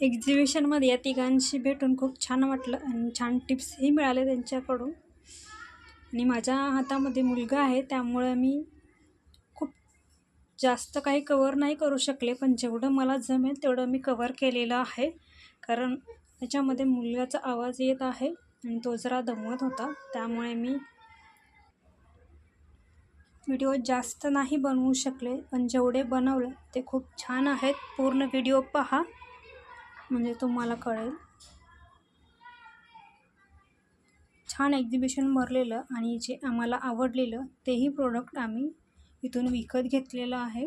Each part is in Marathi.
एक्झिबिशनमध्ये या तिघांशी भेटून खूप छान वाटलं आणि छान टिप्सही मिळाले त्यांच्याकडून. आणि माझ्या हातामध्ये मुलगा आहे त्यामुळे मी खूप जास्त काही कवर नाही करू शकले पण जेवढं मला जमेल तेवढं मी कवर केलेलं आहे. कारण त्याच्यामध्ये मुलगाचा आवाज येत आहे आणि तो जरा दमवत होता त्यामुळे मी व्हिडिओ जास्त नाही बनवू शकले. पण जेवढे बनवले ते खूप छान आहेत. पूर्ण व्हिडिओ पहा. म्हणजे तुम्हाला कळेल. छान एक्झिबिशन भरलेलं आणि जे आम्हाला आवडलेलं तेही प्रोडक्ट आम्ही इथून विकत घेतलेलं आहे.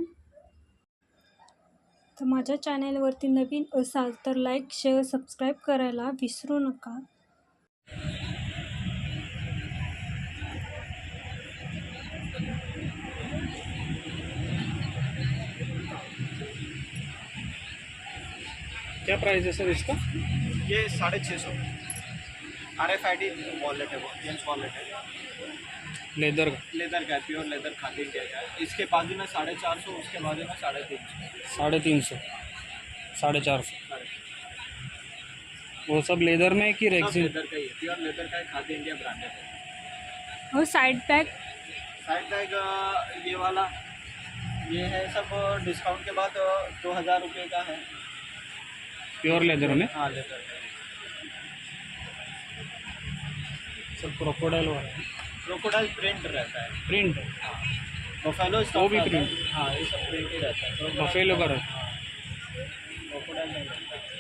तर माझ्या चॅनेलवरती नवीन असाल तर लाईक शेअर सबस्क्राईब करायला विसरू नका. क्या प्राइस है सर इसका? ये साढ़े छः सौ। R F I D wallet है वो जेंस वॉलेट है। लेदर का? लेदर का प्योर लेदर खादी इंडिया का है। इसके बाजू में साढ़े चार सौ उसके बाजू में साढ़े तीन सौ। साढ़े तीन सौ। साढ़े चार सौ। वो सब लेदर में है कि रेक्सिन लेदर का ही है प्योर लेदर का है खादी इंडिया ब्रांडेड है। हो साईड पॅक साइड बैग ये वाला ये है सब डिस्काउंट के बाद दो हज़ार रुपये का है। प्योर लेदर में? हाँ लेदर सब क्रोकोडाइल वाला है। क्रोकोडाइल प्रिंट रहता है। प्रिंट बफेलो वो भी रहता है। हाँ ये सब प्रिंट ही रहता है। बफेलो का रहता हाँ। क्रोकोडाइल नहीं रहता। है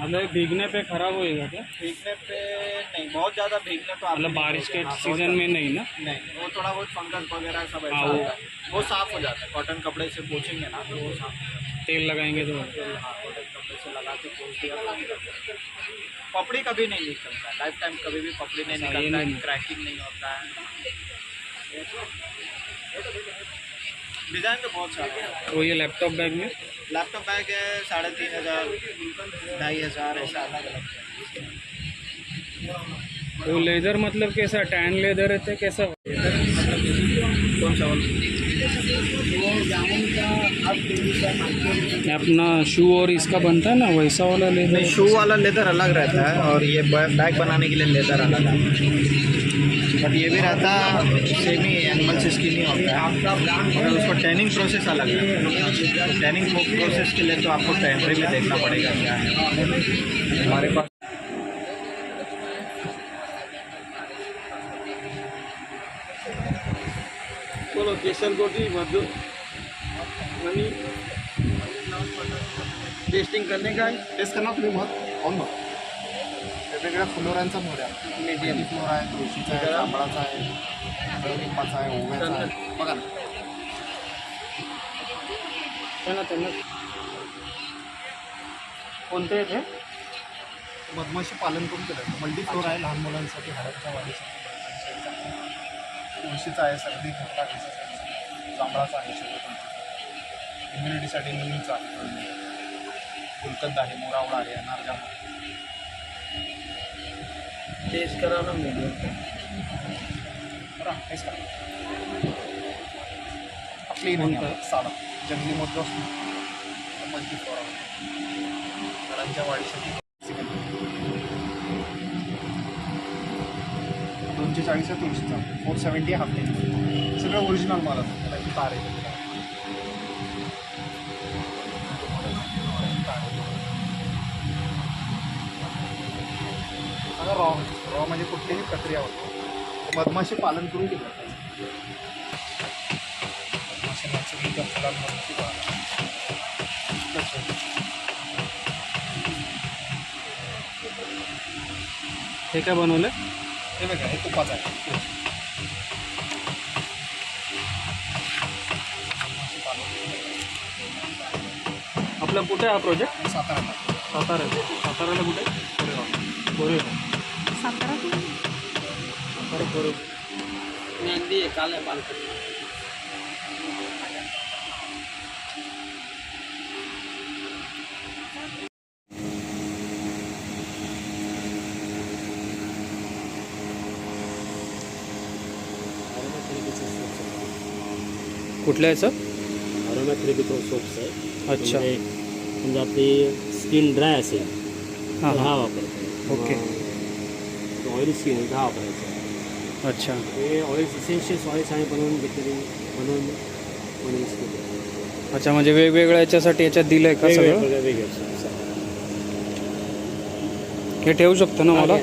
मतलब भीगने पे खराब होएगा क्या? भीगने पे नहीं बहुत ज़्यादा भीगने तो मतलब बारिश के करोगे। हाँ, सीज़न में नहीं ना? नहीं वो थोड़ा बहुत फंगस वगैरह सब ऐसा हाँ, वो- है। वो साफ़ हो जाता है। कॉटन कपड़े से पोछेंगे ना तो वो साफ़ हो जाता है। तेल लगाएँगे तो। तो। पपड़ी कभी नहीं निकलता लाइफ टाइम कभी भी पपड़ी नहीं निकलता है क्रैकिंग नहीं होता है। डिज़ाइन तो बहुत सारे हैं। वो ये लैपटॉप बैग में? लैपटॉप बैग है साढ़े तीन हज़ार ढाई हज़ार ऐसा अलग अलग वो लेदर मतलब कैसा? टैन लेदर रहता है कैसा? कौन सा अपना शू और इसका बनता है ना वैसा वाला लेदर नहीं शू वाला लेदर अलग रहता है और ये बैग बनाने के लिए लेदर अलग है। बट ये भी रहता है सेमी एनिमल से स्किन ही होता है। और उसका टैनिंग प्रोसेस अलग है। टैनिंग प्रोसेस के लिए तो आपको टेम्परी में देखना पड़ेगा क्या है। हमारे पास बोलो केसर गोटी मधु टेस्टिंग करने का टेस्ट करना तुम्ही मग खाऊन बघ. वेगवेगळ्या फ्लोरांचा मोड आहे. मीडियम फ्लोर आहे तुळशीचा आहे जांभळाचा आहे कडुलिंबाचा आहे ओव्याचा आहे. बघा ना. त्यांना कोणते हे मधमाशी पालन करून केलं? मल्टी फ्लोर आहे लहान मुलांसाठी हाडांच्या वाढीसाठी तुळशीचा आहे सर्दी घ्यायसाठी जांभळाचा आहे इम्युनिटीसाठी निमीचा आहे गुलकंद आहे मोरावळा आहे अनारजाम आहे टेस्ट करा ना मीडियम बरं करा. आपली कोणतं? साडा जंगली मोठं फ्लोर आहे हाडांच्या वाढीसाठी दोनशे चाळीस आहे तुळशीचा फोर सेवन्टी हाफ सगळं ओरिजिनल माल तार आहे. रॉ रॉ म्हणजे कुठलीही प्रक्रिया होती मधमाशी पालन करून केलं. हे काय बनवलं? हे बघा हे तुपाचं आहे. आपला कुठे हा प्रोजेक्ट सातारा. सातारा. साताराला कुठे? गोरे सातारा सातारा गोरे मेहंदी है काले बाल का कुठल्या आहे सर? अरोमॅथेरपीचं सोप्स आहे अच्छा म्हणजे समजा आपली स्किन ड्राय असेल हां तर हा हां वापरायचा ओके. ऑइली स्किन आहे तर हा वापरायचा अच्छा हे ऑइल्स इसेन्शियल्स ऑइल्स आणि बनवून घेतलेले बनवून बनवून use केले. अच्छा म्हणजे वेगवेगळ्या याच्यासाठी याच्यात दिलं आहे का सगळं. हे ठेवू शकतो ना मला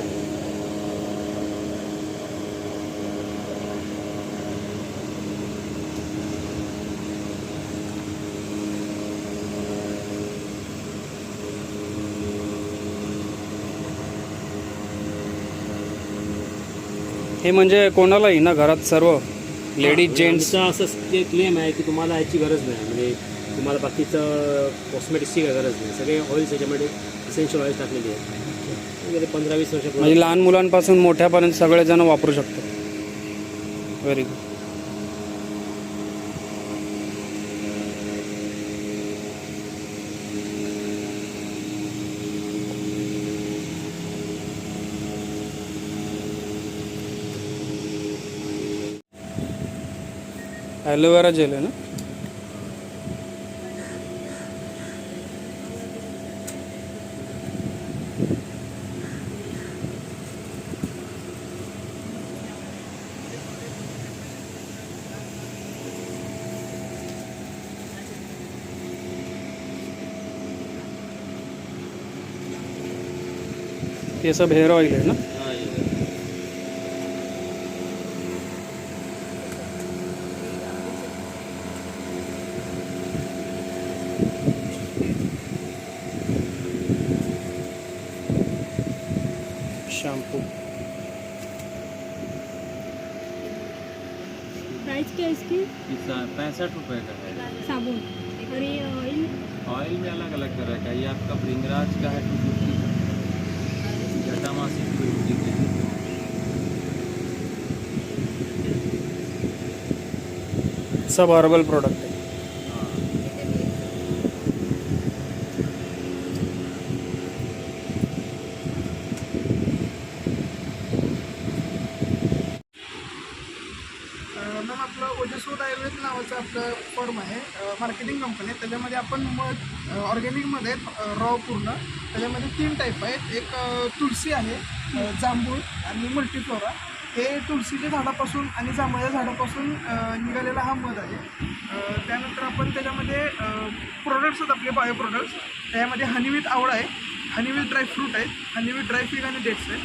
हा, म्हणजे कोणालाही ना घरात सर्व लेडीज जेंट्स आमचं असं ते क्लेम आहे की तुम्हाला याची गरज नाही. म्हणजे तुम्हाला बाकीचं कॉस्मेटिक्सची काही गरज नाही. सगळे ऑइल्स याच्यामध्ये इसेन्शियल ऑइल्स टाकलेली आहेत. गेले पंधरा वीस म्हणजे वर्षापूर्वी लहान मुलांपासून मोठ्यापर्यंत सगळेजण वापरू शकतो व्हेरी गुड ॲलोवेरा जेल आहे ना? ये सब हेयर ऑयल है ना शैम्पू प्राइस क्या है इसकी पैंसठ रुपये का है साबुन और ये ऑयल ऑयल में अलग अलग तरह का है। ये आपका भृंगराज का है टू फिफ्टी का जटामासी टू फिफ्टी का है सब हर्बल प्रोडक्ट है मॅम आपलं ओजस्वत आयुर्वेद नावाचं आपलं फॉर्म आहे मार्केटिंग कंपनी आहे. त्याच्यामध्ये आपण मध ऑर्गॅनिकमध्ये रॉ पूर्ण. त्याच्यामध्ये तीन टाईप आहेत. एक तुळशी तुळसी आहे जांभूळ आणि मल्टीफ्लोरा हे तुळशीच्या झाडापासून आणि जांभळ्या झाडापासून निघालेला हा मध आहे. त्यानंतर आपण त्याच्यामध्ये प्रोडक्ट्स आहेत आपले बायो प्रोडक्ट्स त्याच्यामध्ये हनी विथ आवळा आहे हनी विथ ड्राय फ्रूट आहेत हनी विथ ड्राय फिग आणि डेट्स आहे.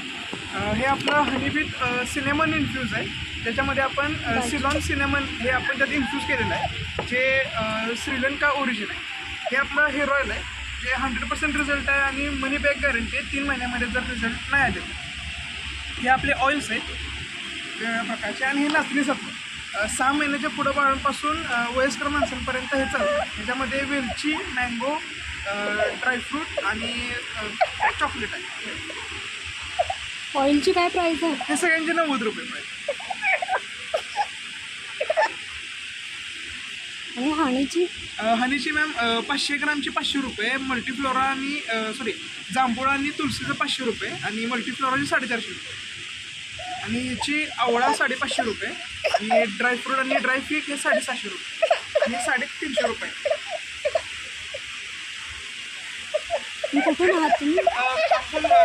अ, हे आपलं हनी विथ सिनेमन इन्फ्यूज आहे. त्याच्यामध्ये आपण सिलॉन सिनेमन हे आपण त्यात इन्फ्यूज केलेलं आहे जे श्रीलंका ओरिजिन आहे. हे आपलं हेअर ऑइल आहे जे हंड्रेड पर्सेंट रिझल्ट आहे आणि मनी बॅक गॅरंटी आहे. तीन महिन्यामध्ये जर रिझल्ट नाही आले. हे आपले ऑइल्स आहेत. वेगवेगळ्या प्रकारचे. आणि हे नाचणी सत्व. अ, सहा महिन्याच्या पुढं बाळांपासून वयस्कर माणसांपर्यंत हे चालतं. ह्याच्यामध्ये वेलची मँगो ड्रायफ्रूट आणि चॉकलेट आहे. ऑइलची काय प्राइस आहे? हे सगळ्यांचे नव्वद रुपये आणि हाणीची अ, हनीची मॅम पाचशे ग्रामची पाचशे रुपये मल्टीफ्लोरा आणि सॉरी जांभूळ आणि तुळशीचं पाचशे रुपये आणि मल्टीफ्लोराची साडेचारशे रुपये. आणि ह्याची आवळा साडेपाचशे रुपये आणि ड्रायफ्रूट आणि ड्रायफ्रूट हे साडेसहाशे रुपये. आणि साडेतीनशे रुपये.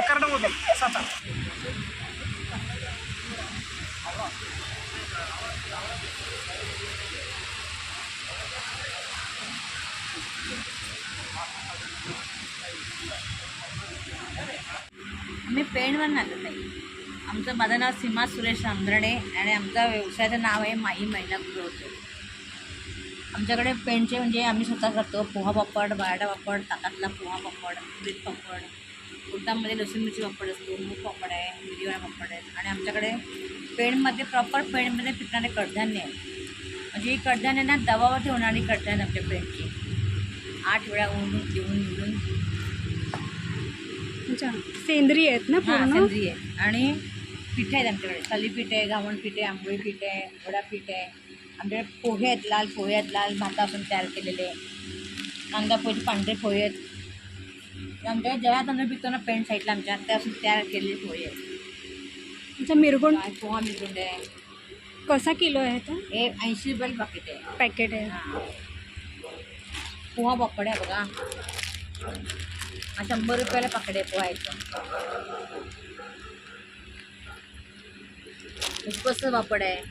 कर्नामधून सातारा मी पेणवर नाचत आहे. आमचं माझं नाव सीमा सुरेश आंधरणे आणि आमचा व्यवसायाचं नाव आहे माई महिला गृह आमच्याकडे पेंटचे म्हणजे आम्ही स्वतः करतो पोहा पापड बटाटा पापड ताकातला पोहा पापड ब्रेड पापड उडदामध्ये लसूण मिरची पापड असतो मूग पापड आहे मिरीवाळा पापड आहेत आणि आमच्याकडे पेंडमध्ये प्रॉपर पेंडमध्ये पिकणारे कडधान्य आहे. म्हणजे ही कडधान्य ना दबावर ठेवणारी कडधान्य आमच्या पेंटची आठ वेळा ऊन घेऊन निवडून सेंद्रिय आहेत ना हां सेंद्रिय आहे आणि पीठ आहेत आमच्याकडे. थालीपीठ आहे घावण पीठ आहे आंबोळी पीठ आहे वडापीठ आहे. आमच्याकडे पोहे आहेत लाल पोहे आहेत लाल भातापासून तयार केलेले कांदा पोहे पांढरे पोहे आहेत. आमच्याकडे जेव्हा तांदूळ पिकतो ना पेंट साईडला आमच्या त्यापासून तयार केलेले पोहे आहेत. अच्छा मिरगुंड पोहा मिळून आहे. कसा किलो आहे तो? हे ऐंशी रुपयाला पाकिट आहे. पॅकेट आहे. हां. पोहा पापड आहे बघा. हा शंभर रुपयाला पाकिट आहे पोहायचं उपस्थ पापड आहे?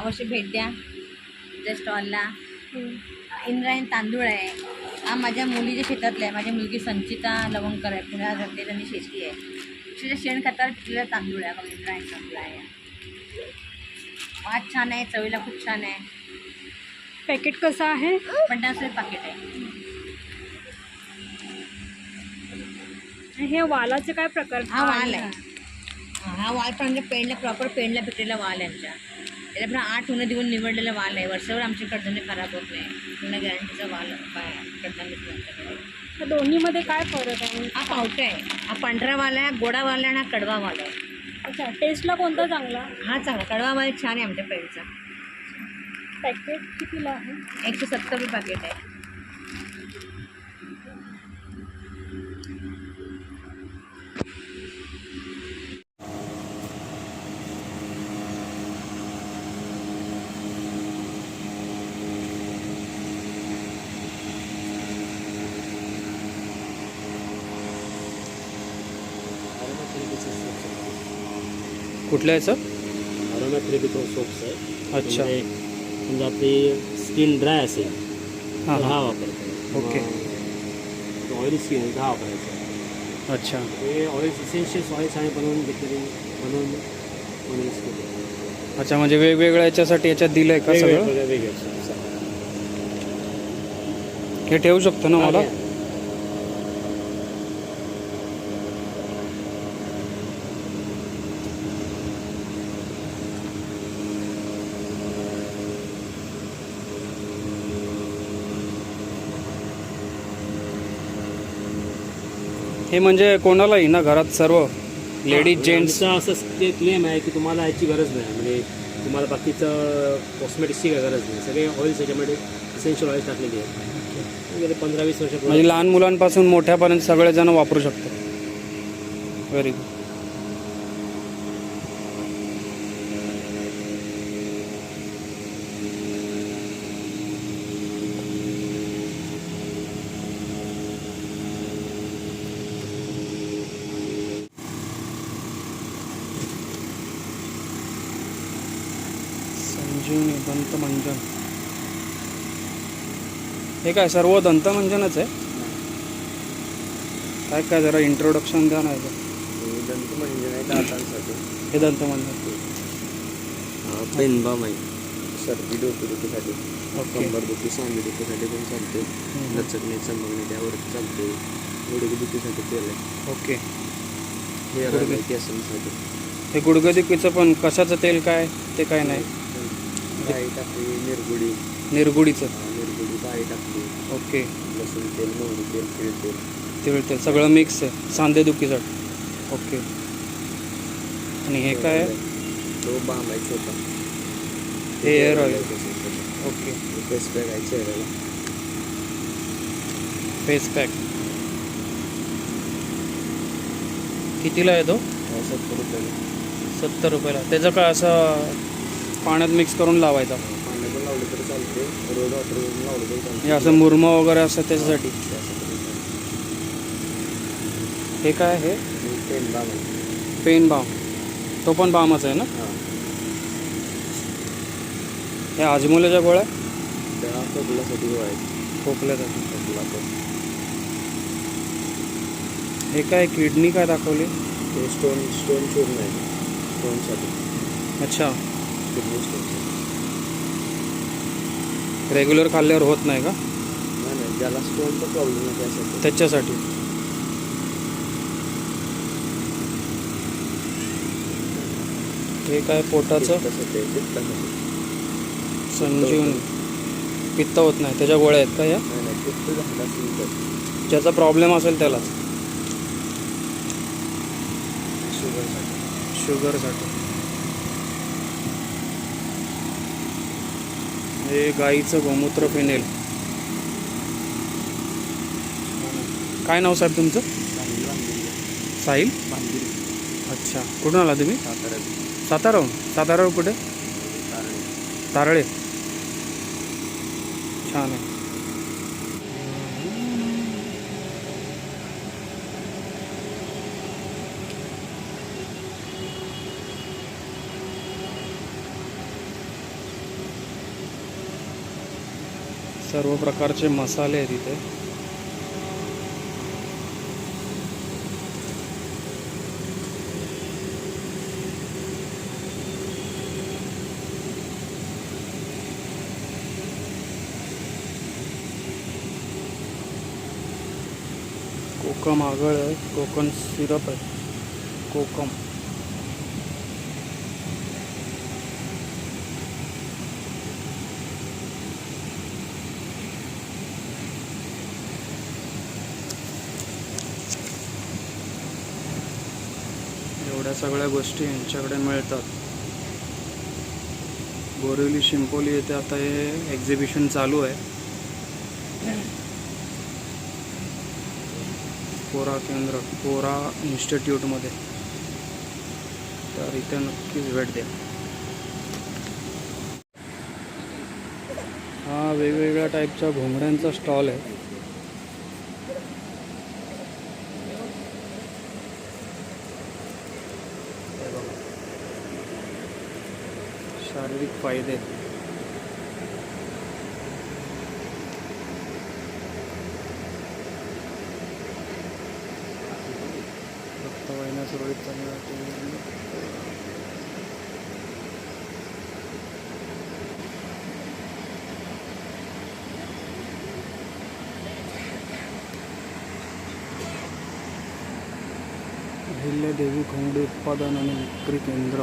अवश्य भेट द्या. त्या स्टॉलला इंद्रायण तांदूळ आहे. हा माझ्या मुलीच्या शेतातला आहे. माझी मुलगी संचिता लवंगकर आहे. पुण्याला राहते त्यांनी शेती आहे. तिच्या शेणखतावर पिकलेला तांदूळ आहे. बघा, इंद्रायण तांदूळ आहे. वाद छान आहे. चवीला खूप छान आहे. पॅकेट कसं आहे? पन्नास रुपये पाकिट आहे. हे वालाचे काय प्रकार हा वाल आहे. हा, हा वाल पण म्हणजे पेंडला प्रॉपर पेंडला पिकलेला वाल आहे आमच्या. त्याला पण आठ उन्हा देऊन निवडलेला वाल आहे. वर्षभर आमची कडधान्य खराब होत नाही. पूर्ण गॅरंटीचा वाल काय कडधान्य आमच्याकडे. दोन्हीमध्ये काय फरक आहे? हा पावटा आहे. हा पांढरा वाल आहे गोडा वाल आहे आणि हा कडवा वाल आहे. अच्छा टेस्टला कोणता चांगला? हा चांगला. कडवा वाल छान आहे आमच्या पेंडचा पॅकेट कितीला आहे? एकशे सत्तर रुपये पॅकेट आहे. कुठल्या याचं अरोमा थेरपीचं सोप्स आहे. अच्छा. त्यामध्ये समजा आपली स्किन ड्राय असेल हां तर हां. हा वापरायचा ओके. ऑइली स्किन आहे तर हा वापरायचा. अच्छा. हे ऑइल इसेन्शियल्स ऑइल्स आम्ही बनवून घेतलेले बनवून बनवून use केले. अच्छा म्हणजे वेगवेगळ्या याच्यासाठी याच्यात दिलं आहे का सगळं? असतात. हे ठेवू शकतो ना मला? हा, हे म्हणजे कोणालाही ना घरात सर्व लेडीज जेंट्स. आमचं असं ते क्लेम आहे की तुम्हाला याची गरज नाही. म्हणजे तुम्हाला बाकीचं कॉस्मेटिक्सची काय गरज नाही. सगळे ऑइल्स याच्यामध्ये इसेन्शियल ऑइल्स टाकलेली आहेत. गेले पंधरा वीस म्हणजे वर्षापूर्वी लहान मुलांपासून मोठ्यापर्यंत सगळेजण वापरू शकतो व्हेरी गुड संजीवनी दंतमंजन हे काय सर्व दंतमंजनच आहे? काय काय जरा इंट्रोडक्शन द्या ना याचं. दंतमंजन आहे दातांसाठी. हे दंतमंजन पेनबाम आहे. सर्दी डोकेदुखीसाठी कंबरदुखी सांधेदुखीसाठी पण चालते. लचकणे चमकणे त्यावर चालते. गुडघेदुखीसाठी तेल आहे ओके. आहे केसांसाठी. हे गुडघेदुखीचं पण कशाचं तेल काय? ते काय नाही. डाळी टाकली निरगुडी. निरगुडीचं? निरगुडी डाळी टाकली. ओके. लसूण तेल मोहरी तेल तिळ तेल. तिळ तेल सगळं मिक्स आहे. सांधेदुखीसाठी ओके. आणि हे काय? तो बाम आहे छोटा हे hair oil okay. Face pack आहे चेहऱ्याला. फेस पॅक कितीला आहे तो? सत्तर रुपयाला. सत्तर रुपयाला. त्याचं काय असं पाण्यात मिक्स करून लावायचा. पाणी पण लावलं तरी चालते रोज वॉटर लावलं तरी चालते हे असं मुरम वगैरे असतं त्याच्यासाठी. हे काय आहे? Pen balm. पेन बाम तो पण बामच आहे ना? हां आजमोल्याच्या गोळ्या? त्या खोकल्यासाठी खोकल्यासाठी खोकला हे काय किडनी काय दाखवली? स्टोन स्टोन चूर्ण आहे. स्टोनसाठी अच्छा. स्टोनसाठी रेग्युलर खाल्ल्यावर होत नाही का? नाही नाही ज्याला स्टोनचा प्रॉब्लेम आहे त्यासाठी. त्याच्यासाठी. हे काय पोटाचं? संजीवनी. पित्त होत नाही त्याच्या गोळ्या आहेत का या? ज्याचा प्रॉब्लेम असेल त्यालाच. शुगरसाठी शुगरसाठी हे गाईचं गोमूत्र फिनेल. काय नाव साहेब तुमचं? साहिल? अच्छा. कुठून आला तुम्ही? साताऱ्यात साताराहून कुठे? तारळे. छान आहे. सर्व प्रकारचे मसाले आहेत इथे. कोकम आगळ आहे कोकम सिरप आहे कोकम. एवढ्या सगळ्या गोष्टी यांच्याकडे मिळतात. बोरिवली शिंपोली येथे आता हे एक्झिबिशन चालू आहे. कोरा केंद्र कोरा इन्स्टिट्यूटमध्ये तर इथे नक्कीच भेट द्या. हा वेगवेगळ्या टाईपच्या घोंगड्यांचा स्टॉल आहे. शारीरिक फायदे. रक्तवाहिन्या सुरळीत चालण्यासाठी अहिल्यादेवी घोंगडे उत्पादन आणि विक्री केंद्र.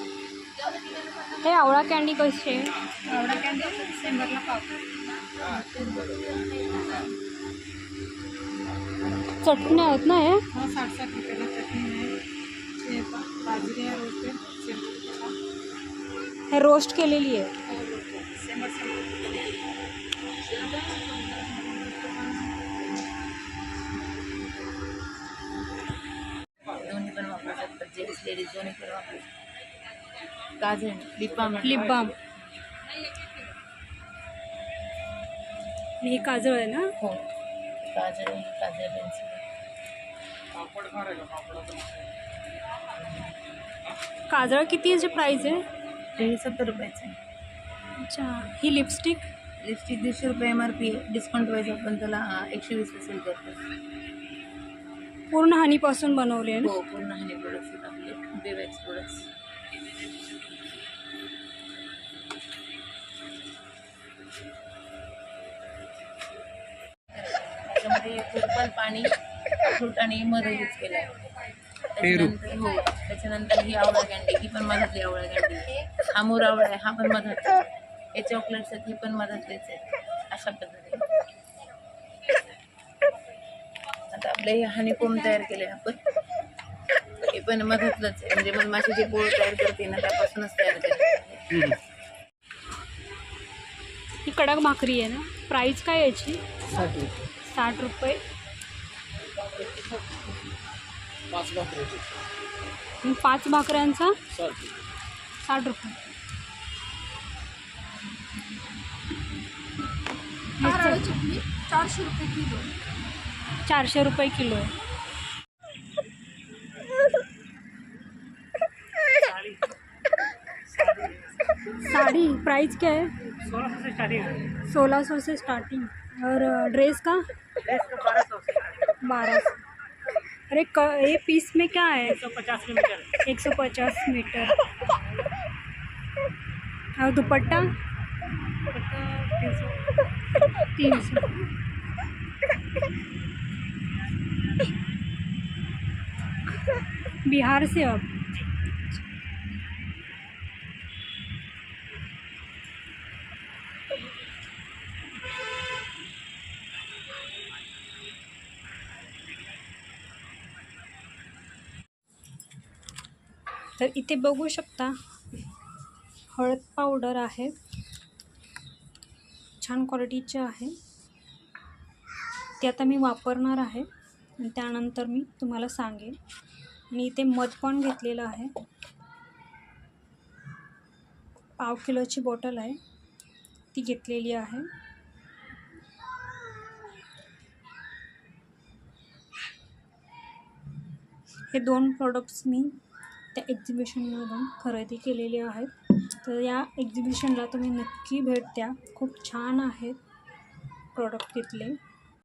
हे आवळा कॅन्डी कशी आहे आवळा कॅन्डी शंभरला पाव चटण्या आहेत ना हे? हो साठ साठ रुपयाला चटणी आहे. हे बाजरी आहे रोस्टेड हे रोस्ट केलेली आहे. दोन्ही पण वापरू शकतात जेंट्स लेडीज दोन्ही पण वापरू शकतात काजळ लिप बाम लिप. बाम हे काजळ आहे ना? हो. काजळ आहे, काजळ पेन्सिल काजळ किती याची प्राईस आहे? ते सत्तर रुपयाचं आहे. अच्छा. ही लिपस्टिक लिपस्टिक दीडशे रुपये M R P discount wise आपण त्याला अं, एकशे वीसला सेल करतो. पूर्ण हनीपासून बनवली आहे ना? हो पूर्ण हनी प्रोडक्ट्स आहेत आपले. बेवॅक्स प्रोडक्ट्स त्याच्यामध्ये पर्पल पाणी फ्रूट आणि मध यूज केलं आहे त्याच्यानंतर हो त्याच्यानंतर ही आवळा कॅन्डी ही पण मधातली आवळा कॅन्डी हा मोर आवळा आहे हा पण मधातला हे चॉकलेट्स आहेत ही पण मधातलेच आहेत. अशा पद्धतीने. आता आपले हे हनीकोम तयार केले आपण. हे पण मधातलंच आहे. म्हणजे मधमाशी जे पोळ तयार करते ना त्यापासूनच तयार करते ही कडक भाकरी आहे ना? प्राईस काय याची? साठ रुपये. पाच भाकऱ्यांचा? साठ रुपये. चारशे रुपये किलो. चारशे रुपये किलो. साड़ी. प्राइस क्या है सोलह सौ से स्टार्टिंग सोलह सौ से स्टार्टिंग। और ड्रेस का? ड्रेस का बारह सौ बारह सौ। अरे क ये पीस में क्या है? एक सौ पचास मीटर। एक सौ पचास मीटर। और दुपट्टा? तीन सौ। बिहार से अब। तर इथे बघू शकता हळद पावडर आहे. छान क्वालिटीचे आहे. ते आता मी वापरणार आहे आणि त्यानंतर मी तुम्हाला सांगेन. आणि इथे मध पण घेतलेलं आहे. पाव किलोची बॉटल आहे. ती घेतलेली आहे. हे दोन प्रोडक्ट्स मी त्या एक्झिबिशनमधून खरेदी केलेली आहेत. तर या एक्झिबिशनला तुम्ही नक्की भेट द्या. खूप छान आहेत प्रोडक्ट तिथले.